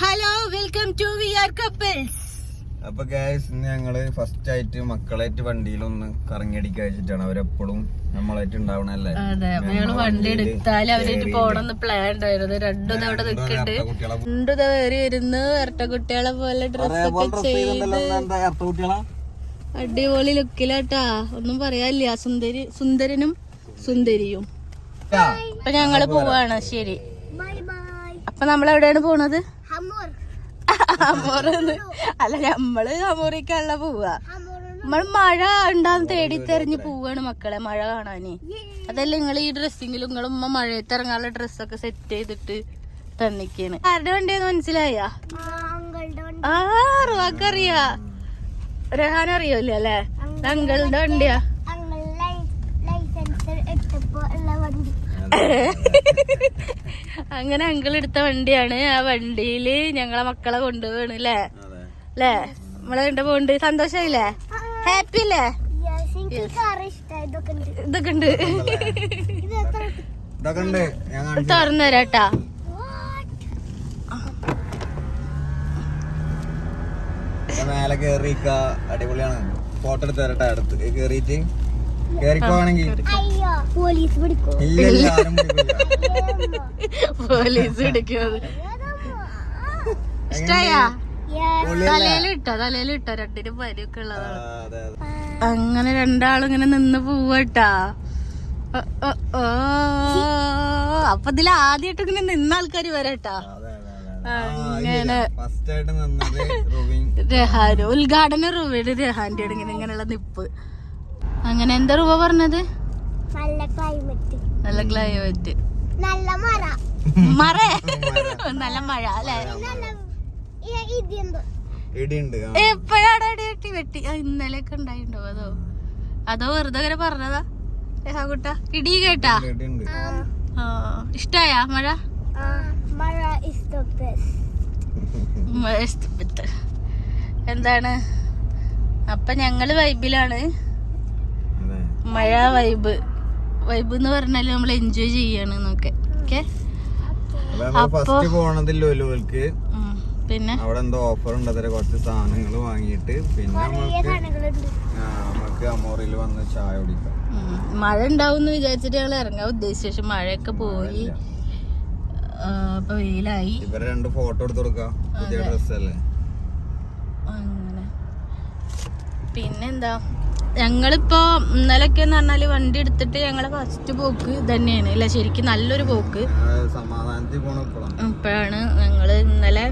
Hello welcome to we are couples അപ്പൊ guys ഇന്ന് ഞങ്ങൾ ഫസ്റ്റ് ആയിട്ട് മക്കളായിട്ട് വണ്ടിയിലൊന്ന് കറങ്ങിയടിക്കാൻ വെച്ചിട്ടാണ്. അവരെപ്പോഴും നമ്മളായിട്ട് ഉണ്ടാവണല്ലേ അതെ ഞങ്ങൾ വണ്ടി എടുത്താൽ അവരായിട്ട് പോണെന്ന് പ്ലാൻ ഉണ്ടായിരുന്നു. രണ്ടും അവിടെ നിൽക്കുന്നുണ്ട് രണ്ടു കയറി വരുന്നു. ഇരട്ട കുട്ടികളെ പോലെ ഡ്രസ്സൊക്കെ ചെയ്ത് അടിപൊളി ലുക്കിലാട്ടാ ഒന്നും പറയാനില്ല. സുന്ദരി സുന്ദരനും സുന്ദരിയും. അപ്പൊ ഞങ്ങൾ പോവാണ്. ശരി. അപ്പൊ നമ്മൾ എവിടെയാണ് പോണത്? അമോറന്ന്. അല്ല നമ്മൾ അമോറിക്കല്ല പോവാ. നമ്മൾ മഴ ഉണ്ടാന്ന് തേടി തെരഞ്ഞു പോവാണ് മക്കളെ മഴ കാണാന്. അതല്ല നിങ്ങൾ ഈ ഡ്രസ്സിങ്ങിൽ നിങ്ങൾ ഉമ്മ മഴയത്ത് ഇറങ്ങാനുള്ള ഡ്രസ്സൊക്കെ സെറ്റ് ചെയ്തിട്ട് തന്നിക്കാണ്. ആരുടെ വണ്ടിയെന്ന് മനസ്സിലായ? ആ അറിയാ രഹാൻ അറിയോല്ല അല്ലേ അങ്കളുടെ വണ്ടിയാ. അങ്ങനെ അങ്കിൾ എടുത്ത വണ്ടിയാണ്. ആ വണ്ടിയിൽ ഞങ്ങളെ മക്കളെ കൊണ്ടുപോണ് അല്ലേ അല്ലേ നമ്മളെ കണ്ട പോണ്ട് സന്തോഷായില്ലേ? ഹാപ്പി അല്ലേ ഇതൊക്കെ ഉണ്ട്. തുറന്നു തരാട്ടാ മേലെ കേറിക്ക അടിപൊളിയാണ്. ഫോട്ടോ എടുത്ത് തരട്ടെ അടുത്ത്. കേറിയിട്ട്. പോലീസ് പിടിക്കോ? ഇല്ല. പോലീസ് പിടിക്കുന്നത്. ഇഷ്ടായാ? തലയിൽ ഇട്ടോ രണ്ടിനും പരിയൊക്കെ ഉള്ളതാണ്. അതെ അതെ. അങ്ങനെ രണ്ടാളും ഇങ്ങനെ നിന്ന് പോവട്ടാ. അപ്പൊ ഇതിൽ ആദ്യമായിട്ട് ഇങ്ങനെ നിന്ന ആൾക്കാര് വരട്ടാ. അതെ അതെ അതെ അങ്ങനെ രഹാന് ഉദ്ഘാടന റുവയുടെ രഹാന്റെ ഇങ്ങനെ ഇങ്ങനെയുള്ള നിപ്പ്. അങ്ങനെ എന്താ രൂപ പറഞ്ഞത്? നല്ല ക്ലൈമറ്റ് നല്ല ക്ലൈമറ്റ് നല്ല മഴ. മറ? നല്ല മഴ. അല്ലേ. എപ്പോഴാണ് ഇടി വെട്ടി? ഇന്നലെ ഒക്കെ ഉണ്ടായിണ്ടോ അതോ? അതോ വെറുതെ അങ്ങനെ പറഞ്ഞതാ? രഹാകുട്ട ഇടി കേട്ടാ? ഇഷ്ടായ മഴ? മഴ മഴ എന്താണ്? അപ്പൊ ഞങ്ങൾ വൈബിലാണ് മഴ വൈബ് വൈബ് എന്ന് പറഞ്ഞാൽ നമ്മൾ എൻജോയ് ചെയ്യാണ് എന്നൊക്കെ ഓക്കെ ഫസ്റ്റ് പോണത് ലുലുവിൽക്ക് പിന്നെ? അവിടെ എന്തോ ഓഫർ ഉണ്ട് അതിന് കുറച്ച് സാധനങ്ങൾ വാങ്ങിയിട്ട് പിന്നെ നമുക്ക് സാധനങ്ങളുണ്ട്. നമുക്ക് അമോറിൽ വന്ന് ചായ കുടിക്കാം. മഴ ഉണ്ടാവും എന്ന് വിചാരിച്ചിട്ട് ഞങ്ങൾ ഇറങ്ങാൻ ഉദ്ദേശിച്ച. പക്ഷെ മഴയൊക്കെ പോയി. ആ, അപ്പൊ വെയിലായി. ഇവരെ രണ്ട് ഫോട്ടോ എടുത്ത് കൊടുക്കാം. പുതിയ ഡ്രസ് അല്ലേ? അങ്ങനെ. പിന്നെന്താ? ഞങ്ങളിപ്പോ ഇന്നലൊക്കെ എന്ന് പറഞ്ഞാൽ വണ്ടി എടുത്തിട്ട് ഞങ്ങളെ ഫസ്റ്റ് പോക്ക് തന്നെയാണ് അല്ല? ശരിക്കും നല്ലൊരു പോക്ക്. ഇപ്പഴാണ് ഞങ്ങൾ ഇന്നലെ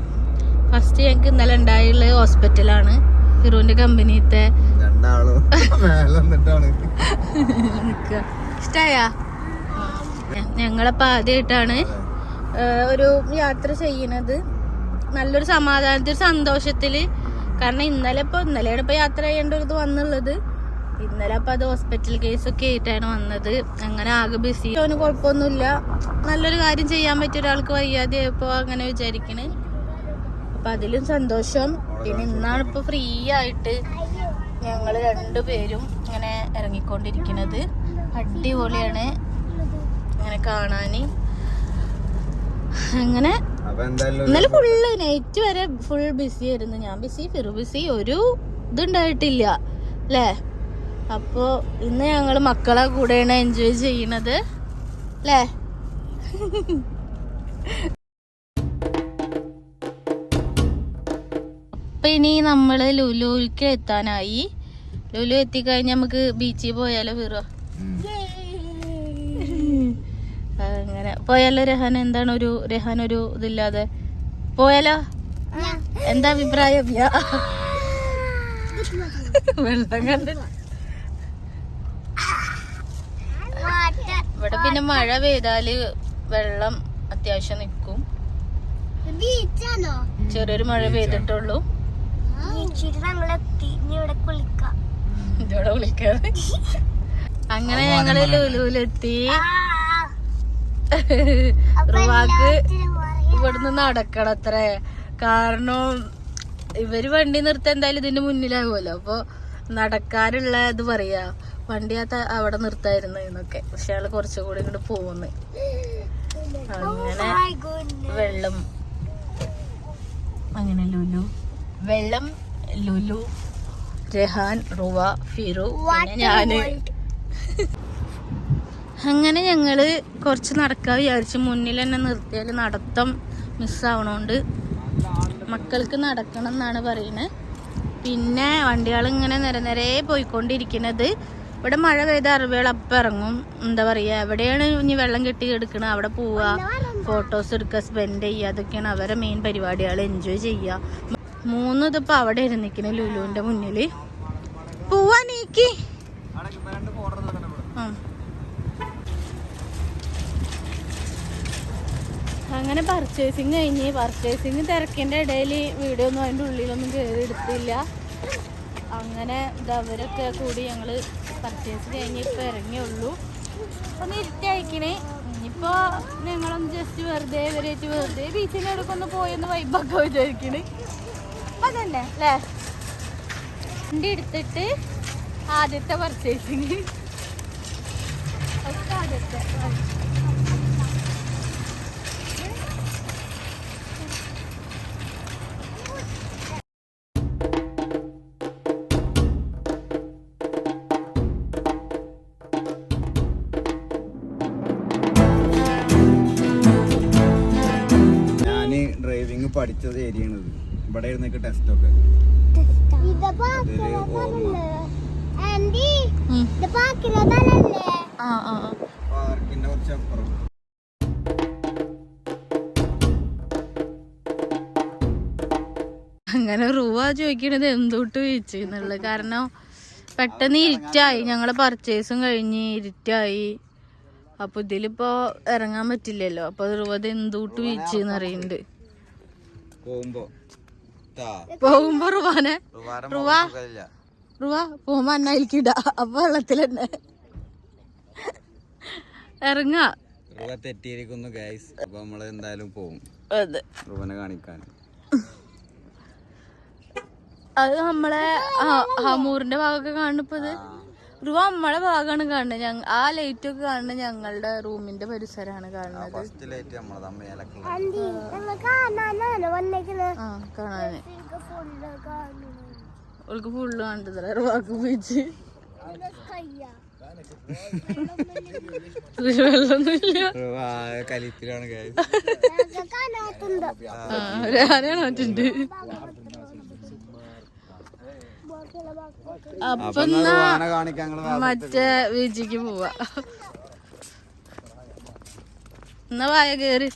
ഫസ്റ്റ് ഞങ്ങൾക്ക് ഇന്നലെ ഉണ്ടായുള്ള ഹോസ്പിറ്റലാണ് ഹിറോന്റെ കമ്പനിത്തെ ഇഷ്ടായ? ഞങ്ങളപ്പോ ആദ്യമായിട്ടാണ് ഒരു യാത്ര ചെയ്യണത്. നല്ലൊരു സമാധാനത്തിൽ സന്തോഷത്തിൽ. കാരണം ഇന്നലെ ഇപ്പൊ ഇന്നലെയാണ് ഇപ്പൊ യാത്ര ചെയ്യേണ്ട ഒരു ഇത് വന്നുള്ളത്. ഇന്നലെ അപ്പൊ അത് ഹോസ്പിറ്റൽ കേസ് ഒക്കെ ആയിട്ടാണ് വന്നത്. അങ്ങനെ ആകെ ബിസി അവന് കുഴപ്പമൊന്നുമില്ല. നല്ലൊരു കാര്യം ചെയ്യാൻ പറ്റിയ ഒരാൾക്ക് വയ്യാതെ ആയപ്പോ അങ്ങനെ വിചാരിക്കണേ. അപ്പൊ അതിലും സന്തോഷം. പിന്നെ ഇന്നാണ് ഇപ്പൊ ഫ്രീ ആയിട്ട് ഞങ്ങൾ രണ്ടുപേരും ഇങ്ങനെ ഇറങ്ങിക്കൊണ്ടിരിക്കുന്നത് അടിപൊളിയാണ്. ഇങ്ങനെ കാണാന്. അങ്ങനെ ഇന്നലെ ഫുള്ള് നൈറ്റ് വരെ ഫുൾ ബിസി ആയിരുന്നു. ഞാൻ ബിസി ഫിറു ബിസി ഒരു ഇതുണ്ടായിട്ടില്ല. അല്ലേ? അപ്പോ ഇന്ന് ഞങ്ങൾ മക്കളെ കൂടെയാണ് എൻജോയ് ചെയ്യണത്. അല്ലേ അപ്പൊ ഇനി നമ്മൾ ലുലുവിലേക്ക് എത്താനായി. ലുലു എത്തിക്കഴിഞ്ഞാൽ നമുക്ക് ബീച്ചിൽ പോയാലോ ഫിറോ? അങ്ങനെ. പോയാലോ രഹാൻ? എന്താണ് ഒരു രഹാൻ ഒരു ഇതില്ലാതെ? പോയാലോ? എന്താ അഭിപ്രായം. വെള്ളം കണ്ട് ഇവിടെ പിന്നെ മഴ പെയ്താൽ വെള്ളം അത്യാവശ്യം നിൽക്കും ചെറിയൊരു മഴ പെയ്തിട്ടുള്ളൂ. ഇതോടെ വിളിക്കാതെ അങ്ങനെ ഞങ്ങൾ ലുലുവിലെത്തി റുവാക്ക് ഇവിടുന്ന് നടക്കണം അത്രേ കാരണം ഇവർ വണ്ടി നിർത്താൻ എന്തായാലും ഇതിന്റെ മുന്നിലാകുമല്ലോ. അപ്പൊ നടക്കാനുള്ള ഇത് പറയാ. വണ്ടി അത് അവിടെ നിർത്തായിരുന്നു എന്നൊക്കെ. പക്ഷെ ആൾ കുറച്ചുകൂടി ഇങ്ങോട്ട് പോകുന്നു അങ്ങനെ വെള്ളം. അങ്ങനെ ലുലു. വെള്ളം ലുലു രഹാൻ റുവ ഫിറു പിന്നെ ഞാൻ. അങ്ങനെ ഞങ്ങൾ കുറച്ച് നടക്കാൻ വിചാരിച്ചു മുന്നിൽ തന്നെ നിർത്തിയാൽ നടത്തം മിസ്സാവണോണ്ട് മക്കൾക്ക് നടക്കണം എന്നാണ് പറയുന്നത് പിന്നെ വണ്ടികൾ ഇങ്ങനെ നിര നിരയെ പോയിക്കൊണ്ടിരിക്കുന്നത് ഇവിടെ മഴ പെയ്ത അറിവുകൾ അപ്പം ഇറങ്ങും. എന്താ പറയുക എവിടെയാണ് ഇനി വെള്ളം കെട്ടി എടുക്കണത്? അവിടെ പോവുക ഫോട്ടോസ് എടുക്കുക സ്പെൻഡ് ചെയ്യുക. അതൊക്കെയാണ് അവരെ മെയിൻ പരിപാടികൾ. എൻജോയ് ചെയ്യുക. മൂന്ന് ഇതിപ്പോൾ അവിടെ ഇരുന്നിക്കണ ലുലുവിന്റെ മുന്നിൽ പോവാ നീക്കി. അങ്ങനെ പർച്ചേസിങ് കഴിഞ്ഞ് പർച്ചേസിങ് തിരക്കിന്റെ ഇടയിൽ വീഡിയോ ഒന്നും അതിന്റെ ഉള്ളിലൊന്നും കയറി എടുത്തില്ല. അങ്ങനെ ഇതവരൊക്കെ കൂടി ഞങ്ങൾ പർച്ചേസ് കഴിഞ്ഞ് ഇപ്പോൾ ഇറങ്ങിയുള്ളൂ ഒന്ന് ഇരുട്ടയക്കണേ ഇനിയിപ്പോൾ ഞങ്ങളൊന്ന് ജസ്റ്റ് വെറുതെ ഇവരായിട്ട് വെറുതെ ബീച്ചിന്റെ അടുക്കൊന്ന് പോയൊന്ന് വൈബൊക്കെ വിചാരിക്കണ്. അതന്നെ അല്ലേ? വണ്ടി എടുത്തിട്ട് ആദ്യത്തെ പർച്ചേസിങ് ഒക്കെ ആദ്യത്തെ പഠിച്ചത് ഇത് ഇവിടെ ഇരുന്നൊക്കെ ടെസ്റ്റ് ഒക്കെ. പാർക്കിന്റെ അങ്ങനെ റൂവ ചോദിക്കണത് എന്തൊട്ട് ചോദിച്ചു എന്നുള്ളത്. കാരണം പെട്ടെന്ന് ഇരുട്ടായി. ഞങ്ങളെ പർച്ചേസും കഴിഞ്ഞ് ഇരുട്ടായി. അപ്പൊ ഇതിലിപ്പോ ഇറങ്ങാൻ പറ്റില്ലല്ലോ. അപ്പൊ റൂവത് എന്തൊട്ട് ചോദിച്ചു അറിയുന്നുണ്ട് പോകുമ്പോ. പോകുമ്പോ റുവാനെ. റുവാ. റുവ. പോകുമ്പോ അന്നായിരിക്കും ഇടാ. അപ്പൊ വെള്ളത്തിൽ തന്നെ. ഇറങ്ങാ. റുവ തെറ്റിയിരിക്കുന്നു ഗൈസ് അപ്പൊ നമ്മൾ എന്തായാലും പോകും അതെ. റുവനെ കാണിക്കാൻ. അത് നമ്മളെ ഹമൂറിന്റെ ഭാഗമൊക്കെ കാണുന്നപ്പോ റുവ നമ്മളെ ഭാഗമാണ് കാണുന്നത്. ഞങ്ങ ആ ലൈറ്റ് ഒക്കെ കാണുന്നത് ഞങ്ങളുടെ റൂമിന്റെ പരിസരമാണ് കാണുന്നത്. ആ കാണാന്. അവൾക്ക് ഫുള്ള് കണ്ടതല്ല? പോയിച്ച് കലിപ്പിലാണ് ഗൈസ് ഞങ്ങൾക്ക് കാണാത്തുണ്ട് ആ ഒരു ആനയാണ് മറ്റുണ്ട് അപ്പൊ മറ്റേ ബീച്ചിക്ക് പോവാ. എന്നാ വായ കേറി.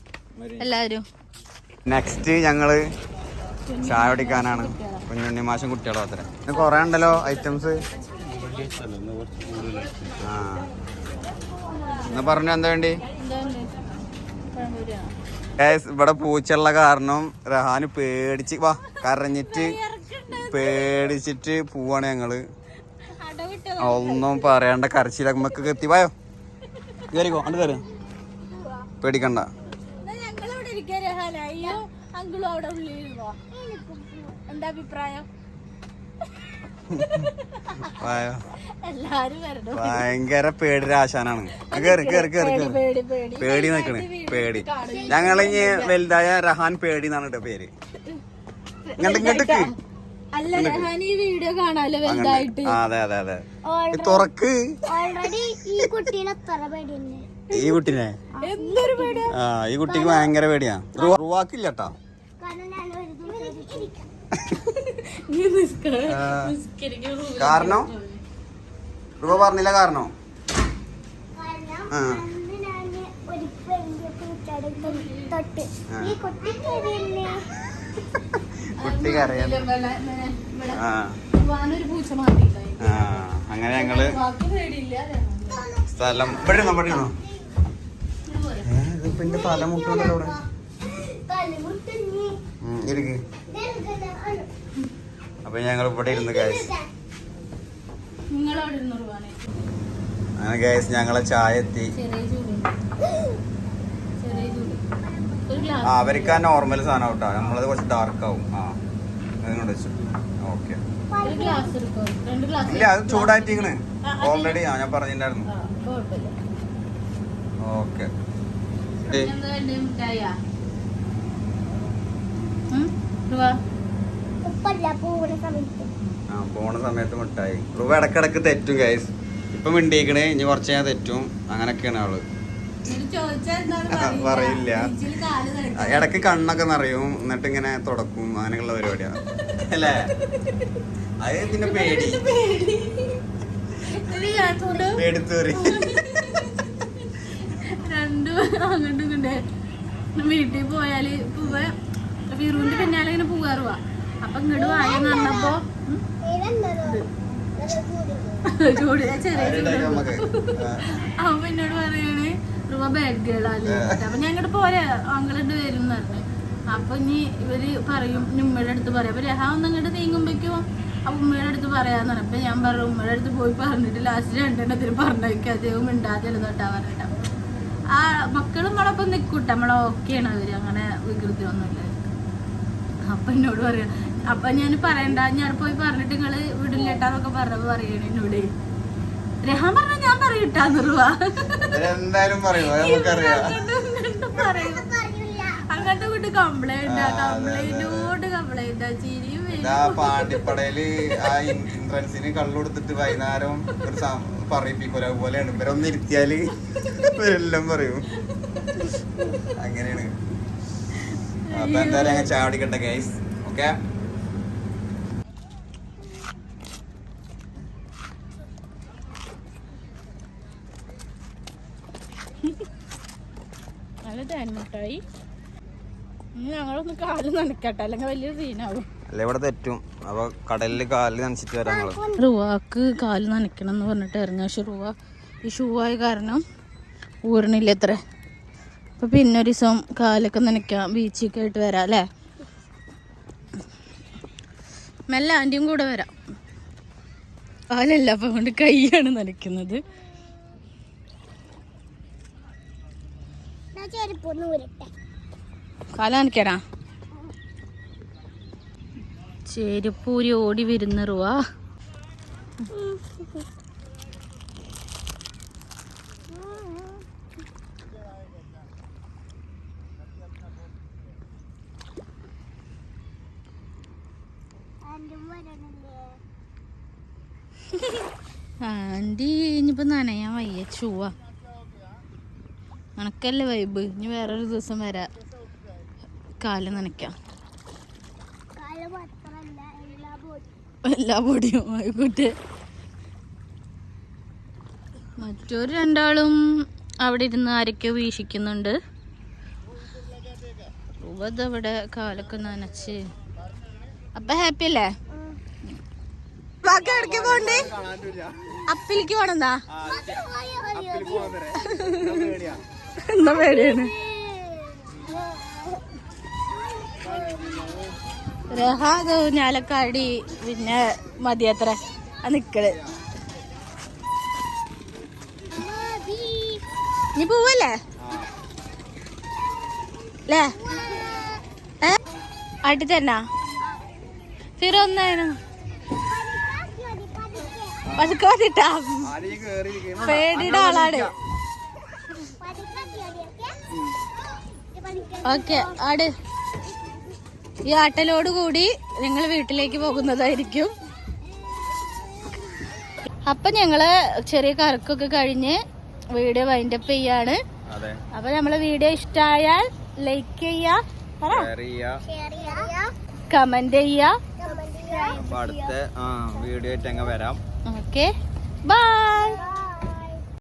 എല്ലാരും. നെക്സ്റ്റ് ഞങ്ങൾ ചായ കുടിക്കാനാണ്. കുഞ്ഞുണ്ണി മാഷം കുട്ടികളോ അത്ര. ഇത് കൊറേ ഉണ്ടല്ലോ ഐറ്റംസ് ആ. എന്നാ പറഞ്ഞു എന്താ വേണ്ടി? ഇവിടെ പൂച്ചുള്ള കാരണം റഹാന് പേടിച്ച് വാ കരഞ്ഞിട്ട് പേടിച്ചിട്ട് പോവാണ് ഞങ്ങൾ. ഒന്നും പറയണ്ട. കരച്ചിലമ്മക്ക് എത്തി. വായോ. കേറിക്കോ അണ്ട് കയറി പേടിക്കണ്ട. ഭയങ്കര പേടി ആശാനാണ്. കേറി കേറി കേറി കേറി. പേടി നിക്കണ്. പേടി. ഞങ്ങൾ ഇനി വലുതായ റഹാൻ പേടി എന്നാണ് കേട്ടോ പേര്. ഇങ്ങോട്ട് ഇങ്ങോട്ട് അല്ല ഞാൻ ഈ വീഡിയോ കാണാലോ വലുതായിട്ട്. അതെ അതെ അതെ. ഇത് തുറക്ക്. ഓൾറെഡി ഈ കുട്ടീനെ എത്ര പേടിയുണ്ട്? ഈ കുട്ടിനെ? എന്തൊരു പേടിയാ? ആ ഈ കുട്ടിക്ക് ഭയങ്കര പേടിയാ. റുവ- റുവാക്കില്ല കേട്ടാ കാരണം? റുവ പറഞ്ഞില്ല കാരണം? കാരണം ആ. ഈ കുട്ടി കുട്ടി കരയാൻ ആ. അങ്ങനെ ഞങ്ങൾ സ്ഥലം പഠിക്കണോ പഠിക്കണോ ഇതിപ്പോ എന്റെ തല മുട്ടുണ്ടല്ലോ അവിടെ ഇരിക്ക്. അപ്പൊ ഞങ്ങൾ ഇവിടെ ഇരുന്ന് ഗായസ് അങ്ങനെ ഗായസ് ഞങ്ങളെ ചായ എത്തി ചെറിയ ചൂടുണ്ട് ചെറിയ ചൂട് ഒരു ആ അവർക്ക് ആ നോർമൽ സാധനം കേട്ടോ നമ്മളത് കുറച്ച് ഡാർക്ക് ആവും. ആ അതുകൊണ്ട് വെച്ചു. ഓക്കെ ഒരു ഗ്ലാസ് എടുക്കോ? രണ്ട് ഗ്ലാസ് ഇല്ല അത് ചൂടായിട്ടിങ്ങനെ ഓൾറെഡി ആ ഞാൻ പറഞ്ഞിട്ടുണ്ടായിരുന്നു. ഓക്കെ ആ പോണ സമയത്ത് മിഠായി. റുവ ഇടക്കിടക്ക് തെറ്റും ഗൈസ് ഇപ്പൊ മിണ്ടിയിക്കണേ. ഇനി കുറച്ച് ഞാൻ തെറ്റും. അങ്ങനൊക്കെയാണ് ആൾ പറയില്ല. ഇടയ്ക്ക് കണ്ണൊക്കെ നിറയും എന്നിട്ട് ഇങ്ങനെ തുടക്കും അങ്ങനെയുള്ള പരിപാടിയാണ് അല്ലേ? അത് പിന്നെ പേടി. പേടിത്തേറി പറയും രണ്ടും അങ്ങോട്ടും ഇങ്ങോട്ടേ വീട്ടിൽ പോയാൽ പൂവ ഫിറൂന്റെ പിന്നാലെ ഇങ്ങനെ പോകാറുവാ അപ്പൊ ഇങ്ങോട്ട് വായെന്ന് പറഞ്ഞപ്പോ ഉം, ചൂട് ചെറിയ അമ്മ എന്നോട് പറയാണ് റൂമ ബാഡ് ഗേളാല്ലേ അപ്പൊ ഞാൻ ഇങ്ങോട്ട് പോരെ അങ്കിളുണ്ട് വരും എന്ന് പറഞ്ഞു. അപ്പൊ ഇനി ഇവർ പറയും ഉമ്മയുടെ അടുത്ത് പറയാം. അപ്പൊ രഹ ഒന്ന് അങ്ങോട്ട് നീങ്ങുമ്പോഴേക്കും അപ്പൊ ഉമ്മയുടെ അടുത്ത് പറയാന്ന് പറഞ്ഞു അപ്പൊ ഞാൻ പറഞ്ഞു ഉമ്മയുടെ അടുത്ത് പോയി പറഞ്ഞിട്ട് ലാസ്റ്റ് രണ്ടെണ്ണത്തിന് പറഞ്ഞേക്കും അദ്ദേഹം മിണ്ടാതെ തൊട്ടാ പറഞ്ഞിട്ട്. ആ മക്കളും നമ്മളൊപ്പം നിൽക്കൂട്ടെ നമ്മളെ ഓക്കെയാണ് അവർ അങ്ങനെ വികൃതി ഒന്നുമില്ല അപ്പൊ എന്നോട് പറയാ അപ്പൊ ഞാൻ പറയണ്ട ഞാൻ പോയി പറഞ്ഞിട്ട് നിങ്ങൾ വിടില്ലേട്ടാന്നൊക്കെ പറഞ്ഞപ്പോ പറയണ എന്നോട്. രഹാൻ പറഞ്ഞ ഞാൻ പറയട്ടാന്ന് അങ്ങോട്ട് വിട്ട് കംപ്ലൈന്റ് കംപ്ലൈന്റോട് കംപ്ലൈന്റ് ചിരിയും പാണ്ടിപ്പടയിൽ ആ ഇൻട്രൻസിന് കള്ളുകൊടുത്തിട്ട് വൈകുന്നേരം ഒരു പറയിപ്പിക്കൂല അതുപോലെയാണ് ഇവരൊന്ന് ഇരുത്തിയാൽ ഇവരെല്ലാം പറയും. അങ്ങനെയാണ്. അപ്പൊ എന്തായാലും അങ്ങനെ ചാടിക്കട്ടെ ഗൈസ് ഓക്കെ നല്ല തേൻമുട്ടായി ഞങ്ങളൊന്ന് കാൽ നനക്കട്ടെ അല്ലെങ്കിൽ വലിയ സീനാവും അല്ല ഇവിടെ തെറ്റും. അപ്പൊ കടലിൽ കാലിൽ നനച്ചിട്ട് വരാം ഞങ്ങൾ റുവാക്ക് കാൽ നനയ്ക്കണം എന്ന് പറഞ്ഞിട്ട് ഇറങ്ങി. പക്ഷെ റുവ ഈ ഷൂ ആയ കാരണം ഊരണില്ല എത്ര അപ്പൊ പിന്നെ ഒരു ദിവസം കാലൊക്കെ നനയ്ക്കാം. ബീച്ചിലൊക്കെ ആയിട്ട് വരാം അല്ലേ? മെല്ലെ ആന്റിയും കൂടെ വരാം. കാലല്ല അപ്പം കൊണ്ട് കൈയാണ് നനയ്ക്കുന്നത്. ഞാൻ ചെരുപ്പൊന്ന് ഊരട്ടെ കാല നനയ്ക്കടാ ചെരുപ്പൂരി ഓടി വരുന്ന റുവ. എന്റെ വരണല്ലേ? ആന്റി ഇനിയിപ്പോ നനയാൻ വയ്യ. ചൂവ. കണക്കല്ലേ വൈബ് ഇനി വേറൊരു ദിവസം വരാം. കാൽ നനയ്ക്കാം. എല്ലാ പൊടിയും ആയിക്കോട്ടെ. മറ്റൊരു രണ്ടാളും അവിടെ ഇരുന്ന് ആരൊക്കെയോ വീക്ഷിക്കുന്നുണ്ട്. അവിടെ കാലൊക്കെ നനച്ച്. അപ്പൊ ഹാപ്പി അല്ലേ? അപ്പിലേക്ക് പോണെന്താ എന്താ പേടിയാണ് രഹാദ് ഞാലക്കാടി പിന്നെ മതിയത്ര. ആ നിക്കൽ. നീ പോവല്ലേ? അല്ലേ ഏ? ആട്ടി തന്നാ ഫിറോ ഒന്നായിരുന്നു പതുക്കെ മതിട്ടാ പേടിയുടെ ആളാണ്. ഓക്കെ ആട്. ഈ ആട്ടലോട് കൂടി ഞങ്ങൾ വീട്ടിലേക്ക് പോകുന്നതായിരിക്കും. അപ്പൊ ഞങ്ങൾ ചെറിയ കറക്കൊക്കെ കഴിഞ്ഞ് വീഡിയോ വൈൻഡപ്പ് ചെയ്യാണ്. അപ്പൊ നമ്മളെ വീഡിയോ ഇഷ്ടായാൽ ലൈക്ക് ചെയ്യാ കമന്റ് ചെയ്യാ. അടുത്ത ആ വീഡിയോ ആയിട്ട് അങ്ങ് വരാം. Okay bye